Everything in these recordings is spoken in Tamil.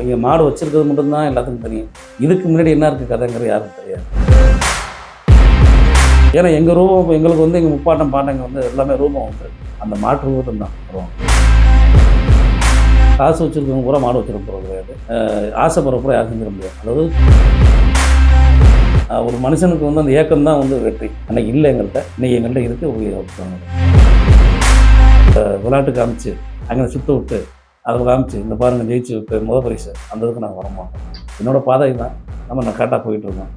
இங்கே மாடு வச்சிருக்கிறது மட்டும்தான் எல்லாத்துக்கும் தெரியும். இதுக்கு முன்னாடி என்ன இருக்குது கதைங்கிறது யாருக்கும் தெரியாது. ஏன்னா எங்கள் ரூபம் இப்போ எங்களுக்கு வந்து எங்கள் முப்பாட்டம் பாட்டங்க வந்து எல்லாமே ரூபம் வந்து. அந்த மாட்டு ரூபத்தில் தான் வருவாங்க காசு வச்சுருக்கவங்க பூரா மாடு வச்சிருக்க போகிறது கிடையாது. ஆசைப்படுற பூரா யாரும் செஞ்சிட முடியாது. அதாவது ஒரு மனுஷனுக்கு வந்து அந்த ஏக்கம் தான் வந்து வெற்றி. அன்னைக்கு இல்லை எங்கள்கிட்ட. இன்னைக்கு எங்கள்கிட்ட இருக்குது உபயோகப்படுத்துவாங்க விளையாட்டு காமிச்சு அங்கே சுத்த விட்டு அதில் காமிச்சு இந்த பாருங்கள் ஜெயிச்சு இப்போ முத பரிசு. அந்த இதுக்கு நாங்கள் வரமாட்டோம் என்னோட பாதை தான் நம்ம நான் கரெக்டாக போயிட்டுருக்கோம்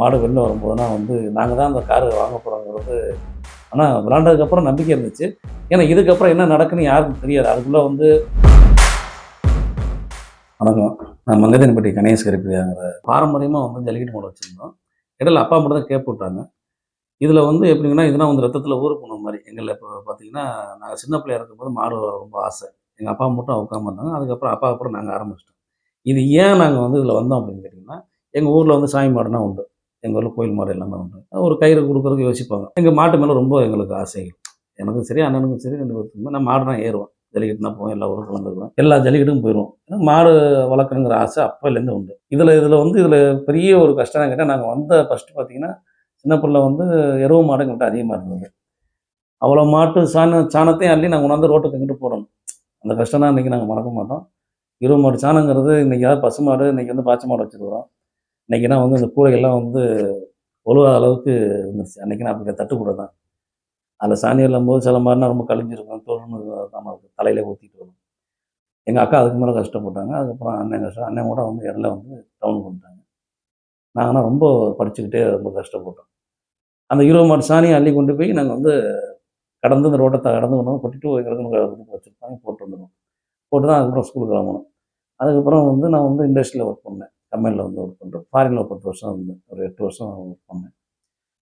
மாடு வெளில வரும்போதுனா வந்து நாங்கள் தான் அந்த காரு வாங்க போகிறோங்கிறது ஆனால் விளாண்டதுக்கப்புறம் நம்பிக்கை இருந்துச்சு. ஏன்னா இதுக்கப்புறம் என்ன நடக்குன்னு யாருக்கும் தெரியாது. அதுக்குள்ளே வந்து வணக்கம். நான் மங்கதன்பட்டி கணேஷ் கருப்பியாங்கிற பாரம்பரியமாக வந்து ஜல்லிக்கட்டு மாடு வச்சுருந்தோம். இடையில அப்பா மட்டும் தான் கேப் விட்டாங்க. இதில் வந்து எப்படிங்கன்னா இதெல்லாம் வந்து ரத்தத்தில் ஊறு போன மாதிரி. எங்களை இப்போ பார்த்தீங்கன்னா நாங்கள் சின்ன பிள்ளையாக இருக்கும்போது மாடு ரொம்ப ஆசை. எங்கள் அப்பா மட்டும் உட்காம இருந்தாங்க. அதுக்கப்புறம் அப்பா அப்புறம் நாங்கள் ஆரம்பிச்சிட்டோம். இது ஏன் நாங்கள் வந்து இதில் வந்தோம் அப்படின்னு கேட்டிங்கன்னா எங்கள் ஊரில் வந்து சாமி மாடுனா உண்டு. எங்கள் ஊரில் கோயில் மாடு எல்லாமே உண்டு. ஒரு கயிறு கொடுக்குறதுக்கு யோசிப்பாங்க. எங்கள் மாட்டு மேலே ரொம்ப எங்களுக்கு ஆசைகள். எனக்கும் சரி அண்ணனுக்கும் சரி ரெண்டு பேருக்குமே. நான் மாடுனா ஏறுவோம் ஜல்லிக்கட்டுனா போவோம் எல்லா ஊரும் கலந்துக்குவேன் எல்லா ஜல்லிக்கட்டுக்கும் போயிடுவோம். ஏன்னா மாடு வளர்க்கணுங்கிற ஆசை அப்போலேருந்து உண்டு. இதில் இதில் வந்து இதில் பெரிய ஒரு கஷ்டம் கேட்டால் நாங்கள் வந்த ஃபஸ்ட்டு பார்த்தீங்கன்னா சின்ன பிள்ளை வந்து எருவு மாடுங்கிட்ட அதிகமாக இருந்தது. அவ்வளோ மாட்டு சாண சாணத்தையும் அள்ளி நாங்கள் கொண்டாந்து ரோட்டுக்கு எங்கிட்டு போகிறோம் அந்த கஷ்டம் இன்றைக்கி நாங்கள் மறக்க மாட்டோம். எருவு மாடு சாணங்கிறது இன்றைக்கி ஏதாவது பசு மாடு இன்றைக்கி வந்து பாச்சை மாடு வச்சுருக்கிறோம். இன்றைக்கினா வந்து இந்த கூடைகள்லாம் வந்து ஒழுகாத அளவுக்கு இருந்துச்சு அன்றைக்கி நான் அப்படி தட்டு கூட தான் அதில் சாணி போது சில மாதிரினா ரொம்ப கழிஞ்சிருக்கும் தோல்னு நம்ம தலையிலே ஊற்றிட்டு வரும். எங்கள் அக்கா அதுக்கு மேலே கஷ்டப்பட்டாங்க. அதுக்கப்புறம் அண்ணன் கஷ்டம் அண்ணன் கூட வந்து இடையில வந்து டவுன் பண்ணிட்டாங்க. நாங்கள்னா ரொம்ப படிச்சுக்கிட்டே ரொம்ப கஷ்டப்பட்டோம் அந்த இருபது மாடு சாணியை அள்ளி கொண்டு போய் நாங்கள் வந்து கடந்து இந்த ரோட்டை கடந்து கொண்டு கொட்டிட்டு எங்களுக்கு வச்சுருப்பாங்க. போட்டு வந்துடுவோம். போட்டு தான் அதுக்கப்புறம் ஸ்கூலுக்கு கிளம்பணும் அதுக்கப்புறம் வந்து நான் வந்து இண்டஸ்ட்ரியில் ஒர்க் பண்ணேன். கம்பெனியில் வந்து ஒர்க் பண்ணுறேன் ஃபாரினில் ஒரு பத்து வருஷம் இருந்தேன். ஒரு எட்டு வருஷம் ஒர்க் பண்ணேன்.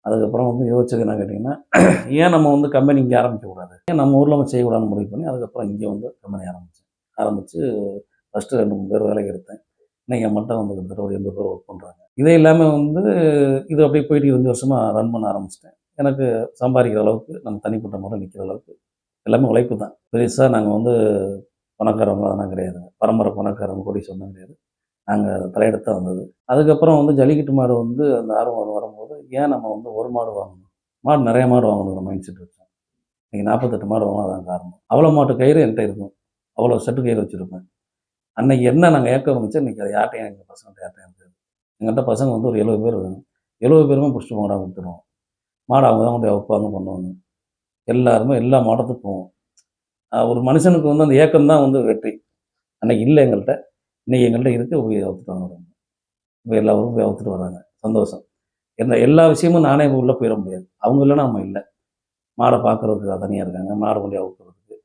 அதுக்கப்புறம் வந்து யோசிச்சது என்ன கேட்டிங்கன்னா ஏன் நம்ம வந்து கம்பெனி இங்கே ஆரம்பிக்கக்கூடாது ஏன் நம்ம ஊரில் நம்ம செய்யக்கூடாதுன்னு முடிவு பண்ணி அதுக்கப்புறம் இங்கே வந்து கம்பெனி ஆரம்பித்தேன் ஆரம்பித்து ஃபஸ்ட்டு ரெண்டு மூணு பேர் வேலைக்கு எடுத்தேன். இன்றைக்கி மட்டும் வந்து கிட்டத்தட்ட ஒரு எண்பது பேர் ஒர்க் பண்ணுறாங்க இதே இல்லாமல் வந்து இது அப்படியே போயிட்டு இருபது வருஷமாக ரன் பண்ண ஆரம்பிச்சிட்டேன். எனக்கு சம்பாதிக்கிற அளவுக்கு நம்ம தனிப்பட்ட முறை நிற்கிற அளவுக்கு எல்லாமே உழைப்பு தான். பெருசாக நாங்கள் வந்து பணக்காரவங்க அதெல்லாம் கிடையாது. பரம்பரை பணக்காரங்க கூட சொன்னால் கிடையாது. நாங்கள் தலையெடுத்து வந்தது. அதுக்கப்புறம் வந்து ஜல்லிக்கட்டு மாடு வந்து அந்த ஆர்வம் வரும் வரும்போது ஏன் நம்ம வந்து ஒரு மாடு வாங்கணும்? மாடு நிறைய மாடு வாங்கணுங்கிற மைண்ட் செட் வச்சோம் இன்றைக்கி நாற்பத்தெட்டு மாடு வாங்கினா அதான் காரணம். அவ்வளோ மாட்டு கயிறு என்கிட்ட இருக்கும். அவ்வளோ செட்டு கயிறு வச்சுருப்பேன். அன்னைக்கு என்ன நாங்கள் ஏக்கம் இருந்துச்சு இன்றைக்கி அது யார்ட்டையும் எங்கள் பசங்கள்ட்ட யார்ட்டையும் எங்கள்கிட்ட பசங்க வந்து ஒரு எழுபது பேர் வேணும் எழுபது பேருமே பிடிச்சிட்டு மாடாக கொடுத்துருவோம். மாடு அவங்க தான் கொண்டு வைப்பாங்க பண்ணுவாங்க. எல்லாருமே எல்லா மாடத்துக்கும் போவோம். ஒரு மனுஷனுக்கு வந்து அந்த ஏக்கம் தான் வந்து வெற்றி. அன்னைக்கு இல்லை எங்கள்கிட்ட இன்னைக்கு எங்கள்கிட்ட இருக்குது போய் அவுத்துட்டு வராங்க இப்போ எல்லாரும் போய் அவுத்துட்டு வராங்க. சந்தோஷம். என்ன எல்லா விஷயமும் நானே உள்ளே போயிட முடியாது. அவங்க இல்லைன்னா நம்ம இல்லை. மாடை பார்க்குறதுக்கு தனியாக இருக்காங்க. மாடை கொண்டு அவுக்கிறதுக்கு.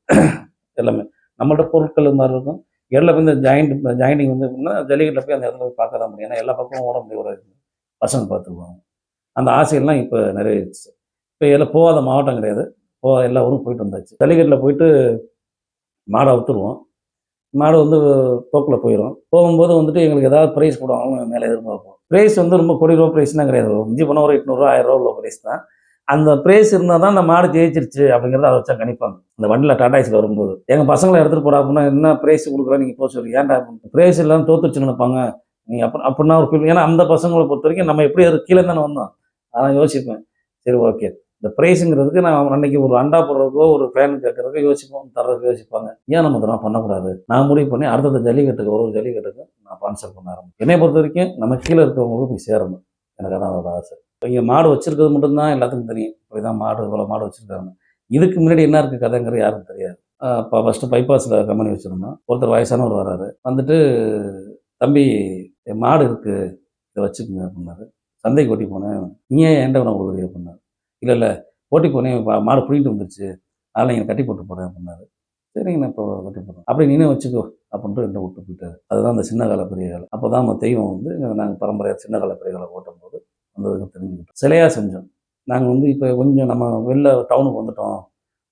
எல்லாமே. நம்மள்ட்ட பொருட்கள் மாதிரி இருக்கும். இடையில போய் இந்த ஜாயிண்ட் ஜாயிண்டிங் வந்து அப்படின்னா ஜல்லிக்கட்டில் போய் அந்த இடத்துல போய் பார்க்க தான் முடியும். ஏன்னா எல்லா பக்கமும் ஓட முடிய ஒரு பசங்க பார்த்துக்குவாங்க அந்த ஆசைகள்லாம் இப்போ நிறைவேறிச்சு. இப்போ எல்லாம் போகாத மாவட்டம் கிடையாது. போ எல்லா ஊரும் போயிட்டு வந்தாச்சு. ஜல்லிக்கட்டில் போயிட்டு மாடை அவுத்துருவோம். மாடு வந்து போக்கில் போயிடும் போகும்போது வந்துட்டு எங்களுக்கு ஏதாவது ப்ரைஸ் போடுவாங்க மேலே எதிர்பார்ப்போம். ப்ரைஸ் வந்து ரொம்ப கோடி ரூபா ப்ரைஸ்லாம் கிடையாது. மிஞ்சி போனால் ஒரு எட்நூறுரூவா ஆயிரம் ரூபா உள்ள ப்ரைஸ் தான். அந்த ப்ரைஸ் இருந்தால் தான் அந்த மாடு ஜெயிச்சிருச்சு அப்படிங்கிறத அதை வச்சா கணிப்பாங்க. அந்த வண்டியில் டாடா டாடாஸில் வரும்போது. எங்கள் பசங்களை எடுத்துகிட்டு போகிறா அப்படின்னா என்ன ப்ரைஸ் கொடுக்குறோம் நீங்கள் போக சொல்லி ஏன்டா ப்ரைஸ் இல்லாமல் தோத்துச்சுன்னு நினைப்பாங்க நீங்கள் அப்போ அப்படின்னா ஒரு ஃபீல் ஏன்னா அந்த பசங்களை பொறுத்த வரைக்கும் நம்ம எப்படி அது கீழே தானே வந்தோம். அதான் யோசிப்பேன். சரி ஓகே இந்த ப்ரைஸுங்கிறதுக்கு நான் அன்னைக்கு ஒரு அண்டா போடுறதுக்கோ ஒரு ஃபேன் கேட்கறதுக்கோ யோசிப்போம் தர்றதுக்கு யோசிப்பாங்க. ஏன் நம்ம இதெல்லாம் பண்ணக்கூடாது? நான் முடிவு பண்ணி அடுத்தடுத்த ஜல்லிக்கட்டுக்கு ஒரு ஒரு ஜல்லிக்கட்டுக்கு நான் ஸ்பான்சர் பண்ண ஆரம்பிச்சேன் என்னை பொறுத்த வரைக்கும் நம்ம கீழே இருக்கிறவங்களுக்கு போய் சேரணும். எனக்கு அதான் அதோட ஆசை. இங்கே மாடு வச்சிருக்கிறது மட்டும்தான் எல்லாத்துக்கும் தெரியும். இப்படி தான் மாடு இவ்வளோ மாடு வச்சிருக்காங்க. இதுக்கு முன்னாடி என்ன இருக்குது கதைங்கிறது யாருக்கும் தெரியாது. இப்போ ஃபஸ்ட்டு பைபாஸில் கம்பெனி வச்சுருந்தோம். ஒருத்தர் வயசானவர் வராரு. வந்துட்டு தம்பி என் மாடு இருக்குது இதை வச்சுக்கோங்க அப்படின்னாரு. சந்தைக்கு ஓட்டி போனேன். நீ ஏன் ஏன்டா உணவு கொடுக்குறீங்க அப்படின்னாரு. இல்லை இல்லை. ஓட்டி போனேன். பா- மாடு பிடிக்கிட்டு வந்துருச்சு. அதனால் நீங்கள் கட்டி போட்டு போகிறேன் அப்படின்னாரு. சரிங்க நான் இப்போ கட்டி போடுறேன். அப்படி நீனே வச்சுக்கோ அப்படின்ட்டு ரெண்டு விட்டு போயிட்டாரு. அதுதான் அந்த சின்ன கால பெரிய காலம் அப்போ தான் நம்ம தெய்வம் வந்து நாங்கள் பரம்பரையாக சின்ன கால பெரிய காலம் ஓட்டும் போது வந்ததுக்கு தெரிஞ்சுக்கிட்டோம். சிலையாக செஞ்சோம். நாங்கள் வந்து இப்போ கொஞ்சம் நம்ம வெளில டவுனுக்கு வந்துட்டோம்.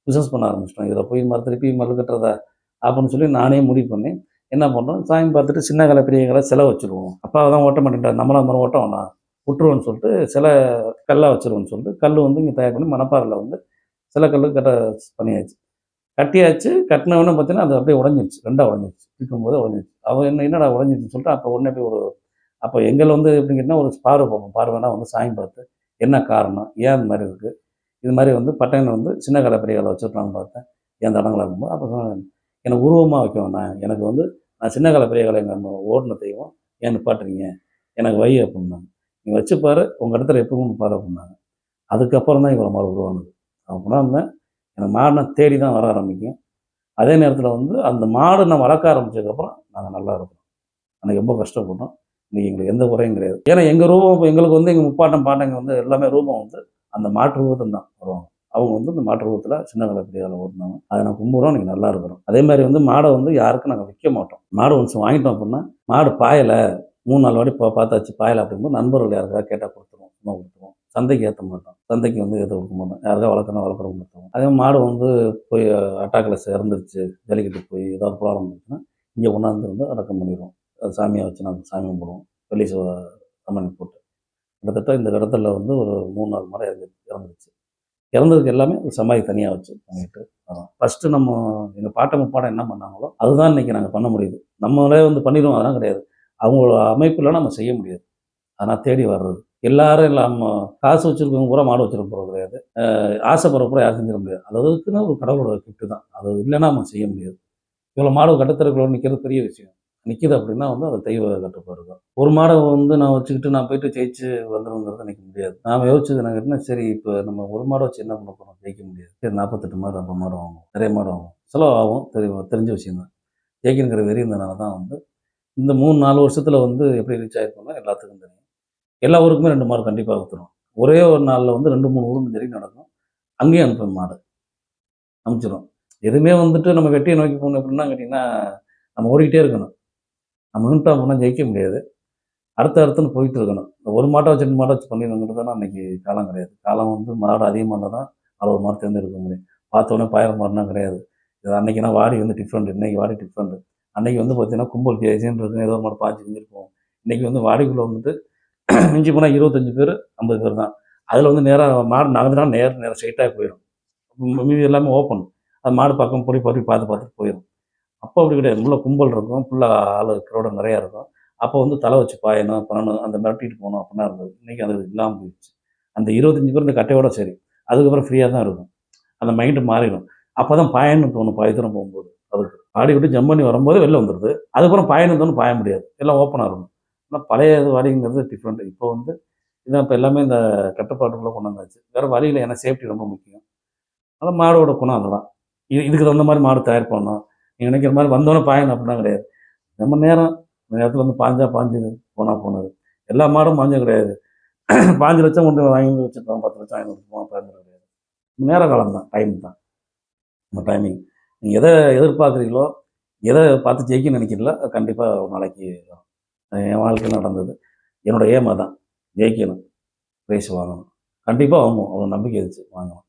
பிஸ்னஸ் பண்ண ஆரம்பிச்சிட்டோம். இதில் போய் மறு திருப்பி மறு கட்டுறதா அப்படின்னு சொல்லி நானே முடிவு பண்ணி என்ன பண்ணுறோம் சாயம் பார்த்துட்டு சின்ன கலை பெரிய கலை சிலை வச்சுருவோம். அப்பா தான் ஓட்ட மாட்டேன்ட்டார் நம்மளாக மரம் ஓட்ட வேணாம். விட்டுருவோன்னு சொல்லிட்டு சில கல்லாக வச்சிருவோன்னு சொல்லிட்டு கல் வந்து இங்கே தயார் பண்ணி மணப்பாறையில் வந்து சில கல் கட்ட பண்ணியாச்சு. கட்டியாச்சு. கட்டினவொடனே பார்த்தீங்கன்னா அது அப்படியே உடஞ்சிருச்சு. ரெண்டாக உடஞ்சிருச்சு. இருக்கும்போது போது உடஞ்சிருச்சு. அவன் என்ன என்னடா உடஞ்சிருச்சுன்னு சொல்லிட்டு அப்போ உடனே போய் ஒரு அப்போ எங்களை வந்து எப்படி கேட்டால் ஒரு பார்வை பார்ப்போம். பார்வைனா வந்து சாயம் பார்த்து என்ன காரணம் ஏன் இந்த மாதிரி இருக்குது இது மாதிரி வந்து பட்டையனை வந்து சின்ன கடை பெரிய கடை பார்த்தேன். என் தடங்களாக இருக்கும்போது. அப்போ சொன்னேன் எனக்கு உருவமாக வைக்க வேணாம். எனக்கு வந்து நான் சின்ன கடை பெரிய கடை ஓடின தெய்வம். ஏன் நிப்பாட்டுறீங்க? எனக்கு வை அப்படின்னாங்க. நீங்கள் வச்சு பாரு உங்கள் இடத்துல எப்பவும் பாரு அப்படின்னாங்க. அதுக்கப்புறம் தான் இவ்வளோ மாடு உருவானது. அவன் கொண்டாந்தேன் எனக்கு மாடை தேடி தான் வர ஆரம்பிக்கும். அதே நேரத்தில் வந்து அந்த மாடு நான் வளர்க்க ஆரம்பிச்சதுக்கப்புறம் நாங்கள் நல்லா இருக்கோம். அன்றைக்கி ரொம்ப கஷ்டப்பட்டோம். இன்னைக்கு எங்களுக்கு எந்த குறையும் கிடையாது. ஏன்னா எங்கள் ரூபம் இப்போ எங்களுக்கு வந்து எங்கள் முப்பாட்டம் பாட்டங்க வந்து எல்லாமே ரூபம் வந்து அந்த மாற்று ரூபத்தில் தான். வருவாங்க அவங்க வந்து இந்த மாற்று ரூபத்தில் சின்ன கலை பெரிய கலை ஓட்டினாங்க. அதை நான் கும்பிட்றோம் நீங்கள் நல்லா இருக்கிறோம். அதே மாதிரி வந்து மாடை வந்து யாருக்கும் நாங்கள் விற்க மாட்டோம். மாடு ஒன்று வாங்கிட்டோம் அப்படின்னா மாடு பாயலை மூணு நாலு வாட்டி பா பார்த்தாச்சு பாயலை அப்படிங்கும்போது நண்பர்கள் யாருக்காவது கேட்டால் கொடுத்துருவோம் சும்மா கொடுத்துருவோம். சந்தைக்கு ஏற்ற மாட்டோம். சந்தைக்கு வந்து எதுவும் கொடுக்க மாட்டோம். யாருக்காவது வளர்க்கணும் வளர்க்குறோம் கொடுத்துருவோம். அதே மாதிரி மாடு வந்து போய் அட்டாக்கில் சேர்ந்துருச்சு ஜல்லிக்கட்டு போய் ஏதாவது ப்ராப்ளம் இருந்துச்சுன்னா இங்கே கொண்டாந்து வந்து அடக்கம் பண்ணிடுவோம் சாமியை வச்சு நாங்கள் சாமி கும்பிடுவோம். வெள்ளி சமணி போட்டு. கிட்டத்தட்ட இந்த இடத்துல வந்து ஒரு மூணு நாலு முறை இறந்து இறந்துருச்சு. இறந்ததுக்கு எல்லாமே ஒரு சமாதி தனியாக வச்சு பண்ணிட்டு ஃபஸ்ட்டு நம்ம எங்கள் பாட்டம் பாடம் என்ன பண்ணாங்களோ அதுதான் இன்றைக்கி நாங்கள் பண்ண முடியுது. நம்மளே வந்து பண்ணிடுவோம் அதெல்லாம் கிடையாது. அவங்களோட அமைப்பில் நம்ம செய்ய முடியாது. ஆனால் தேடி வர்றது. எல்லாரும் இல்லாமல் காசு வச்சுருக்கவங்க பூரா மாடு வச்சுருக்க போகிறது கிடையாது. ஆசைப்படுற பூரா யாரும் செஞ்சிட முடியாது. அதுக்குன்னு ஒரு கடவுளோட கிஃப்ட்டு தான். அது இல்லைன்னா நம்ம செய்ய முடியாது. இவ்வளோ மாடு கட்டத்திற்குள்ள நிற்கிறது பெரிய விஷயம். நிற்கிது அப்படின்னா வந்து அது தெய்வ கட்டுப்பாடு தான் ஒரு மாடை வந்து நான் வச்சுக்கிட்டு நான் போயிட்டு ஜெயிச்சு வந்துடுங்கிறது நிற்க முடியாது. நான் யோசிச்சது நான் கேட்டேன்னா சரி இப்போ நம்ம ஒரு மாடை வச்சு என்ன பண்ண போகிறோம் ஜெயிக்க முடியாது. சரி நாற்பத்தெட்டு மாடு ஐம்பது மாடு ஆகும் நிறைய மாடு ஆகும் செலவு ஆகும். தெரியும் தெரிஞ்ச விஷயம் தான் ஜெயிக்கணுங்கிற வெறி இருந்தனால தான் வந்து இந்த மூணு நாலு வருஷத்தில் வந்து எப்படி ரீச் ஆகிருக்கோம்னா எல்லாத்துக்கும் தெரியும். எல்லா ஊருக்குமே ரெண்டு மாடு கண்டிப்பாக கொடுத்துரும் ஒரே ஒரு நாளில் வந்து ரெண்டு மூணு ஊருக்கு தெரியும் நடக்கும். அங்கேயும் அனுப்பும் மாடு. அனுப்பிச்சிடும் எதுவுமே வந்துட்டு நம்ம வெட்டியை நோக்கி போகணும் எப்படின்னா கேட்டிங்கன்னா நம்ம ஓடிக்கிட்டே இருக்கணும். நம்ம நின்ட்டோம் போனால் ஜெயிக்க முடியாது. அடுத்த அடுத்துன்னு போயிட்டு இருக்கணும் இந்த ஒரு மாட்டை வச்சு ரெண்டு மாட்டை வச்சு தான் அன்றைக்கி காலம் கிடையாது. காலம் வந்து மாடு அதிகமாக இருந்தால் தான் அதில் ஒரு மாடு தேர்ந்தெடுக்க முடியும். பார்த்தோன்னே பாயிரம் மாடுனா கிடையாது. இது அன்றைக்கினா வாடி வந்து டிஃப்ரெண்ட் இன்னைக்கு வாடி டிஃப்ரெண்ட் அன்றைக்கி வந்து பார்த்தீங்கன்னா கும்பல் ஜெயிச்சுன்னு இருக்கும் ஏதோ ஒரு மாடு பாஞ்சு செஞ்சுருப்போம் இன்றைக்கி வந்து வாடிக்குள்ளே வந்துட்டு மிஞ்சி போனால் இருபத்தஞ்சி பேர் ஐம்பது பேர் தான். அதில் வந்து நேராக மாடு நடந்துனா நேர் நேரம் ஸ்ட்ரைட்டாக போயிடும். மி- மீதி எல்லாமே ஓப்பன் அது மாடு பக்கம் போய் போய் பார்த்து பார்த்துட்டு போயிடும். அப்போ அப்படி கிடையாது. உள்ள கும்பல் இருக்கும். ஃபுல்லாக ஆள் க்ரௌடு நிறையா இருக்கும். அப்போ வந்து தலை வச்சு பாயணும் பண்ணணும் அந்த மிரட்டிட்டு போகணும் அப்படின்னா இருந்தது இன்றைக்கி அது இல்லாமல் போயிடுச்சு. அந்த இருபத்தஞ்சி பேர் இந்த கட்டையோட சரி. அதுக்கப்புறம் ஃப்ரீயாக தான் இருக்கும். அந்த மைண்டு மாறிடும். அப்போ தான் பாயன்னு தோணும் பாயத்தூரம் போகும்போது. அதுக்கு ஆடி விட்டு ஜம்ப் பண்ணி வரும்போது வெளில வந்துடுது அதுக்கப்புறம் பாயணும் தோணும் பாய முடியாது. எல்லாம் ஓப்பனாக இருக்கும். ஆனால் பழைய இது வாடிங்கிறது டிஃப்ரெண்ட் இப்போ வந்து இதான் இப்போ எல்லாமே இந்த கட்டுப்பாட்டுக்குள்ளே கொண்டு வந்தாச்சு. வேறு வழியில் ஏன்னா சேஃப்டி ரொம்ப முக்கியம். அதான் மாடோட குணம் அதெல்லாம். இது இதுக்கு தகுந்த மாதிரி மாடு தயார் பண்ணணும். நீங்கள் நினைக்கிற மாதிரி வந்தோடனே பாயணும் அப்படிலாம் கிடையாது. நம்ம நேரம் இந்த நேரத்தில் வந்து பாஞ்சா பாஞ்சுது போனால் போனது. எல்லா மாடும் பாஞ்சா கிடையாது. பாஞ்சு லட்சம் கொண்டு வாங்கி வந்து வச்சுருப்போம் பத்து லட்சம் வாங்கி வச்சுருப்போம் பாஞ்சு கிடையாது. நேர காலம் தான் டைம் தான். நம்ம டைமிங் நீங்கள் எதை எதிர்பார்க்குறீங்களோ எதை பார்த்து ஜெயிக்க நினைக்கிறீங்களோ அது கண்டிப்பாக ஒரு நாளைக்கு வரும். என் வாழ்க்கையில் நடந்தது. என்னோட ஏமா தான் ஜெயிக்கணும் ப்ரைஸ் வாங்கணும். கண்டிப்பாக வாங்குவோம் அவ்வளோ நம்பிக்கை இருந்துச்சு வாங்கணும்.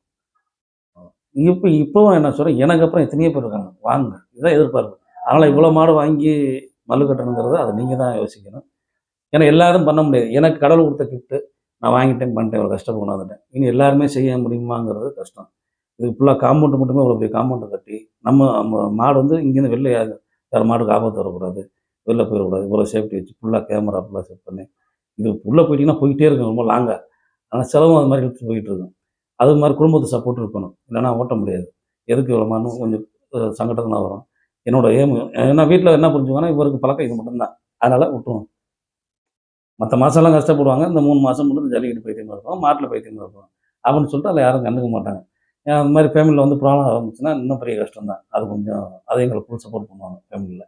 இப்போ இப்போவும் என்ன சொல்கிறேன் எனக்கு அப்புறம் எத்தனையோ பேர் இருக்காங்க. வாங்க இதுதான் எதிர்பார்ப்பு. அதனால் இவ்வளோ மாடு வாங்கி மல்லு அதை நீங்கள் தான் யோசிக்கணும். ஏன்னா எல்லாரும் பண்ண முடியாது. எனக்கு கடவுள் கொடுத்த கிஃப்ட்டு நான் வாங்கிட்டேன் பண்ணிட்டேன் இவ்வளோ கஷ்டப்பட்டு கொண்டாந்துட்டேன். இனி எல்லாருமே செய்ய முடியுமாங்கிறது கஷ்டம். இது ஃபுல்லாக காம்பவுண்டு மட்டுமே இவ்வளோ பெரிய காம்பவுண்டை கட்டி நம்ம மாடு வந்து இங்கேருந்து வெளில வேறு மாடுக்கு ஆபத்து வரக்கூடாது. வெளில போயிடக்கூடாது இவ்வளோ சேஃப்டி வச்சு ஃபுல்லாக கேமரா ஃபுல்லாக செட் பண்ணி இது உள்ளே போயிட்டிங்கன்னா போயிட்டே இருக்கும் ரொம்ப லாங்காக ஆனால் செலவும் அது மாதிரி எடுத்து போயிட்டு இருக்கும். அது மாதிரி குடும்பத்து சப்போர்ட் இருக்கணும். இல்லைன்னா ஓட்ட முடியாது. எதுக்கு இவ்வளோ கொஞ்சம் சங்கடத்தில் தான் வரும். என்னோட ஏம் ஏன்னா வீட்டில் என்ன புரிஞ்சுக்கோன்னா இவருக்கு பழக்கம் இது மட்டும்தான். அதனால் விட்டுருவோம். மற்ற மாதம்லாம் கஷ்டப்படுவாங்க. இந்த மூணு மாதம் மட்டும் ஜல்லிக்கட்டு பைத்தியமாக இருக்கும் மாட்டில் பைத்தியமாக இருக்கும் அப்படின்னு சொல்லிட்டு அதில் யாரும் கண்டுக்க மாட்டாங்க. ஏன் அந்த மாதிரி ஃபேமிலியில் வந்து ப்ராப்ளம் ஆரம்பிச்சுன்னா இன்னும் பெரிய கஷ்டம் தான் அது கொஞ்சம் அதை எங்களுக்கு ஃபுல் சப்போர்ட் பண்ணுவாங்க ஃபேமிலியில்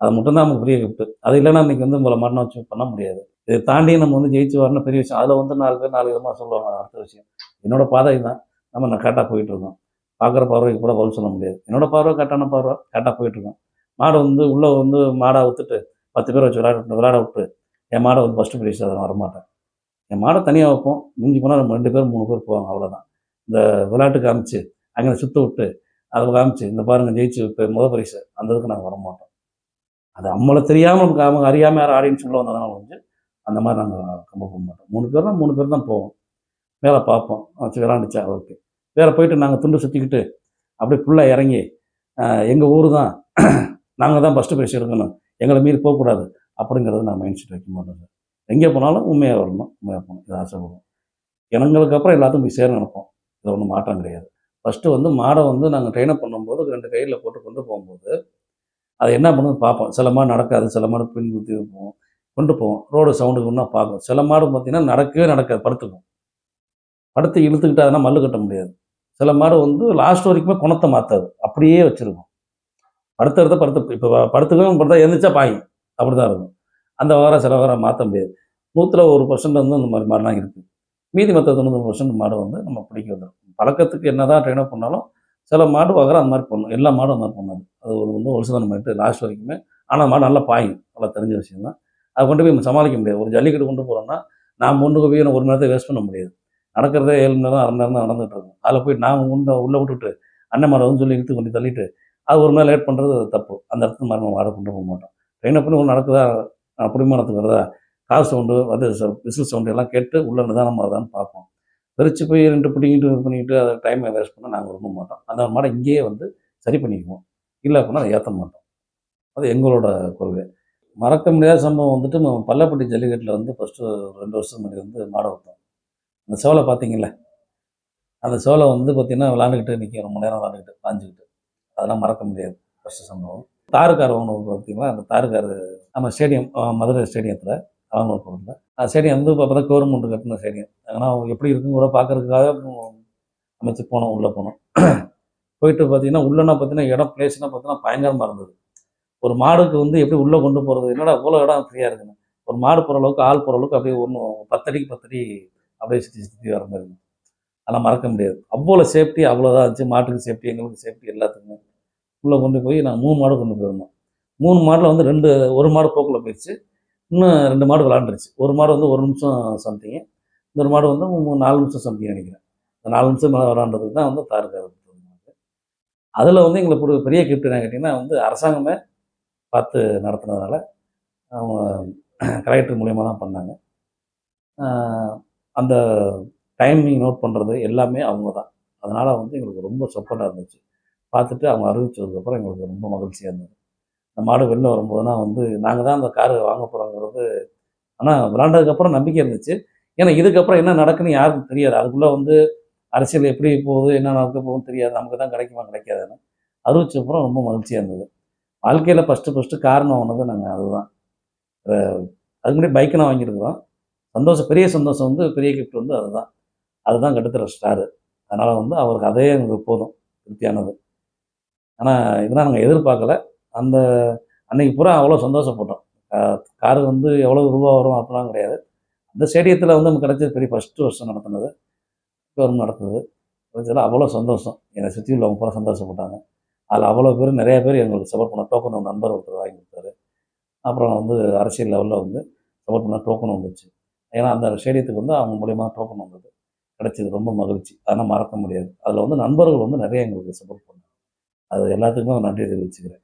அது மட்டும்தான் நமக்கு பெரிய கிஃப்ட்டு அது இல்லைன்னா இன்றைக்கி வந்து உங்களை மரணம் வச்சு பண்ண முடியாது. இதை தாண்டி நம்ம வந்து ஜெயிச்சு வரணும் பெரிய விஷயம். அதில் வந்து நாலு பேர் நாலு விதமாக சொல்லுவாங்க. அடுத்த விஷயம் என்னோட பாதை தான் நம்ம நான் கரெக்டாக போயிட்டு இருக்கோம். பார்க்குற பார்வைக்கு கூட பதில் சொல்ல முடியாது. என்னோட பார்வை கரெக்டான பார்வை கரெக்டாக போயிட்டு இருக்கோம். மாடு வந்து உள்ளே வந்து மாடை விட்டுட்டு பத்து பேர் வச்சு விளையாட விளாட விட்டு என் மாடை வந்து ஃபஸ்ட்டு ப்ரைஸ் அதை வரமாட்டேன். என் மாடை தனியாக வைப்போம். மிஞ்சி போனால் நம்ம ரெண்டு பேர் மூணு பேர் போவாங்க. அவ்வளோதான் இந்த விளையாட்டு காமிச்சு அங்கே சுத்த விட்டு அதை காமிச்சு இந்த பாருங்க ஜெயிச்சு இப்போ முத பரிசு அந்த இதுக்கு நாங்கள் வரமாட்டோம். அது நம்மளை தெரியாமல் நமக்கு அவங்க அறியாமல் யாரும் ஆடியன்ஸ் உள்ள வந்ததுனால முடிஞ்சு அந்த மாதிரி நாங்கள் கம்ப போக மாட்டோம். மூணு பேர் தான் மூணு பேர் தான் போவோம். மேலே பார்ப்போம். வச்சு விளாண்டுச்சா? ஓகே. வேறு போயிட்டு நாங்கள் துண்டு சுற்றிக்கிட்டு அப்படியே ஃபுல்லாக இறங்கி எங்கள் ஊர் தான் நாங்கள் தான் ஃபஸ்ட்டு பேசி இருக்கணும் எங்களை மீறி போகக்கூடாது அப்படிங்கிறது நான் மைண்ட் செட் வைக்க மாட்டோம் சார். எங்கே போனாலும் உண்மையாக வரணும். உண்மையாக போகணும். இது ஆசைப்படுவோம். இனங்களுக்கு அப்புறம் எல்லாத்துக்கும் போய் சேர நினைப்போம். இது ஒன்றும் மாற்றம் கிடையாது. ஃபஸ்ட்டு வந்து மாடை வந்து நாங்கள் ட்ரெயினப் பண்ணும்போது ரெண்டு கையில் போட்டு கொண்டு போகும்போது அது என்ன பண்ணுது பார்ப்போம். சில மாடு நடக்காது. சில மாடு பின் குத்தி போவோம் கொண்டு போவோம். ரோடு சவுண்டுக்கு ஒன்றா பார்க்கும் சில மாடு பார்த்தீங்கன்னா நடக்கவே நடக்காது படுத்துக்கும். படுத்து இழுத்துக்கிட்டு அதெல்லாம் மல்லு கட்ட முடியாது. சில மாடு வந்து லாஸ்ட் வரைக்குமே குணத்தை மாற்றாது அப்படியே வச்சுருக்கும். படுத்துறத படுத்து இப்போ படுத்துக்கவும் படுத்தா எழுந்திரிச்சா பாயும் அப்படி தான் இருக்கும். அந்த வாரம் சில வாரம் மாற்ற முடியாது. நூற்றில் ஒரு பர்சன்ட் வந்து அந்த மாதிரி மாடுலாம் இருக்குது மீதி மற்ற தொண்ணூறு பர்சன்ட் மாடு வந்து நம்ம பிடிக்க வந்துடும் பழக்கத்துக்கு என்ன தான் ட்ரெயின் பண்ணாலும் சில மாடு வகரம் அந்த மாதிரி பண்ணும். எல்லா மாடும் அந்த மாதிரி பண்ணாது. அது ஒரு வந்து ஒரு சிதனம் பண்ணிட்டு லாஸ்ட் வரைக்குமே. ஆனால் மாடு நல்லா பாயும் நல்லா தெரிஞ்ச விஷயம் தான் அதை கொண்டு போய் சமாளிக்க முடியாது. ஒரு ஜல்லிக்கட்டு கொண்டு போகிறோம்னா நாம் கொண்டு போய் ஒரு மணி நேரத்தை வேஸ்ட் பண்ண முடியாது. நடக்கிறதே ஏழு மணி நேரம் அரை மணி நேரம் தான் நடந்துகிட்டு இருக்கும். அதில் போய் நாம் உள்ள உள்ளே விட்டுட்டு அண்ணன் மரம் வந்து சொல்லி இழுத்து கொண்டு தள்ளிட்டு அது ஒரு நாள் லேட் பண்ணுறது தப்பு. அந்த இடத்துல மாதிரி நம்ம கொண்டு போக மாட்டோம். ட்ரெயின் பண்ணி ஒன்று நடக்குதா? புடிமானத்துக்கு வருதா? கார் சவுண்டு அது விசில் சவுண்டு எல்லாம் கேட்டு உள்ள நிதானமாக வருதான்னு பார்ப்போம். வெறிச்சு போய் ரெண்டு பிடிங்கிட்டு இது பண்ணிக்கிட்டு அதை டைமை வேஸ்ட் பண்ண நாங்கள் விரும்ப மாட்டோம். அந்த மாடை இங்கேயே வந்து சரி பண்ணிக்குவோம். இல்லை அப்படின்னா அதை ஏற்ற மாட்டோம். அது எங்களோட கொள்கை. மறக்க முடியாத சம்பவம் வந்துட்டு நம்ம ஜல்லிக்கட்டில் வந்து ஃபஸ்ட்டு ரெண்டு வருஷம் முன்னாடி வந்து மாடை வைப்போம் அந்த சோலை பார்த்தீங்கல்ல அந்த சோலை வந்து பார்த்திங்கன்னா விளாண்டுக்கிட்டு நிற்கும் ரொம்ப நேரம் விளாண்டுக்கிட்டு பாஞ்சுக்கிட்டு. அதெல்லாம் மறக்க முடியாது. ஃபஸ்ட்டு சம்பவம். தாருக்கார் ஒன்று பார்த்திங்களா அந்த தாருக்கார் நம்ம ஸ்டேடியம் மதுரை ஸ்டேடியத்தில் அவங்க பொருளில். ஸ்டேடியம் வந்து இப்போ தான் கவர்மெண்ட் கட்டின ஸ்டேடியம். ஆனால் எப்படி இருக்குன்னு கூட பார்க்கறதுக்காக அமைச்சு போனோம் உள்ளே போனோம். போயிட்டு பார்த்தீங்கன்னா உள்ளனா பார்த்தீங்கன்னா இடம் பிளேஸ்னால் பார்த்தீங்கன்னா பயங்கரமாக இருந்தது. ஒரு மாடுக்கு வந்து எப்படி உள்ளே கொண்டு போகிறது என்னடா இவ்வளோ இடம் ஃப்ரீயாக இருக்குன்னு. ஒரு மாடு போகிற அளவுக்கு ஆள் போகிற அளவுக்கு அப்படியே ஒன்று பத்தடிக்கு பத்தடி அப்படியே சுற்றி சுற்றி வர மாதிரி இருந்துச்சு அதெல்லாம் மறக்க முடியாது. அவ்வளோ சேஃப்டி அவ்வளோதான் இருந்துச்சு. மாட்டுக்கு சேஃப்டி எங்களுக்கு சேஃப்டி எல்லாத்துக்குமே. உள்ளே கொண்டு போய் நான் மூணு மாடு கொண்டு போயிருந்தோம். மூணு மாடில் வந்து ரெண்டு ஒரு மாடு போக்கில் போயிடுச்சு. இன்னும் ரெண்டு மாடு விளாண்டுருச்சு. ஒரு மாடு வந்து ஒரு நிமிஷம் சம்திங்கு இன்னொரு மாடு வந்து நாலு நிமிஷம் சம்திங் நினைக்கிறேன். இந்த நாலு நிமிஷம் மேலே விளாண்டுறதுக்கு தான் வந்து தாருக்காரு அதில் வந்து எங்களுக்கு ஒரு பெரிய கிஃப்ட் என்ன கேட்டிங்கன்னா வந்து அரசாங்கமே பார்த்து நடத்துனதுனால அவங்க கலெக்டர் மூலியமாக தான் பண்ணாங்க. அந்த டைமிங் நோட் பண்ணுறது எல்லாமே அவங்க தான். அதனால் வந்து எங்களுக்கு ரொம்ப சப்போர்ட்டாக இருந்துச்சு. பார்த்துட்டு அவங்க அறிவிச்சதுக்கப்புறம் எங்களுக்கு ரொம்ப மகிழ்ச்சியாக இருந்தது. இந்த மாடு வெளில வரும்போதுனா வந்து நாங்கள் தான் அந்த காரு வாங்க போகிறோங்கிறது ஆனால் விளாண்டதுக்கப்புறம் நம்பிக்கை இருந்துச்சு. ஏன்னா இதுக்கப்புறம் என்ன நடக்குன்னு யாருக்கும் தெரியாது. அதுக்குள்ளே வந்து அரசியல் எப்படி போகுது என்ன நடக்க போகுதுன்னு தெரியாது. நமக்கு தான் கிடைக்குமா கிடைக்காதுன்னு. அறிவிச்சப்புறம் ரொம்ப மகிழ்ச்சியாக இருந்தது. வாழ்க்கையில் ஃபஸ்ட்டு ஃபஸ்ட்டு காரணம் ஒன்று நாங்கள் அதுதான். அதுக்கு முன்னாடி பைக்கு நான் வாங்கியிருக்கிறோம். சந்தோஷம் பெரிய சந்தோஷம் வந்து பெரிய கிஃப்ட் வந்து அதுதான். அதுதான் கட்டுத்தர ஸ்டாரு அதனால் வந்து அவருக்கு அதே எங்களுக்கு போதும் திருப்தியானது. ஆனால் இதெல்லாம் நாங்கள் எதிர்பார்க்கல. அந்த அன்னைக்கு பூரா அவ்வளோ சந்தோஷப்பட்டோம். காரு வந்து எவ்வளோ ரூபா வரும் அப்படிலாம் கிடையாது. அந்த ஸ்டேடியத்தில் வந்து நமக்கு கிடைச்சது பெரிய ஃபஸ்ட்டு வருஷம் நடத்துனது. கவர்மெண்ட் நடத்துனது அதில் அவ்வளோ சந்தோஷம். என்னை சுற்றி உள்ளவங்க பூரா சந்தோஷப்பட்டாங்க. அதில் அவ்வளோ பேர் நிறைய பேர் எங்களுக்கு சப்போர்ட் பண்ண டோக்கன் ஒரு நண்பர் ஒருத்தர் வாங்கி கொடுத்தாரு அப்புறம் வந்து அரசியல் லெவலில் வந்து சப்போர்ட் பண்ண டோக்கன் வந்துச்சு. ஏன்னா அந்த ஸ்டேடியத்துக்கு வந்து அவங்க மூலியமா டோக்கன் வந்தது. கிடச்சது ரொம்ப மகிழ்ச்சி. அதெல்லாம் மறக்க முடியாது. அதில் வந்து நண்பர்கள் வந்து நிறைய எங்களுக்கு சப்போர்ட் பண்ணாங்க. அது எல்லாத்துக்குமே நன்றி தெரிவிச்சுக்கிறேன்.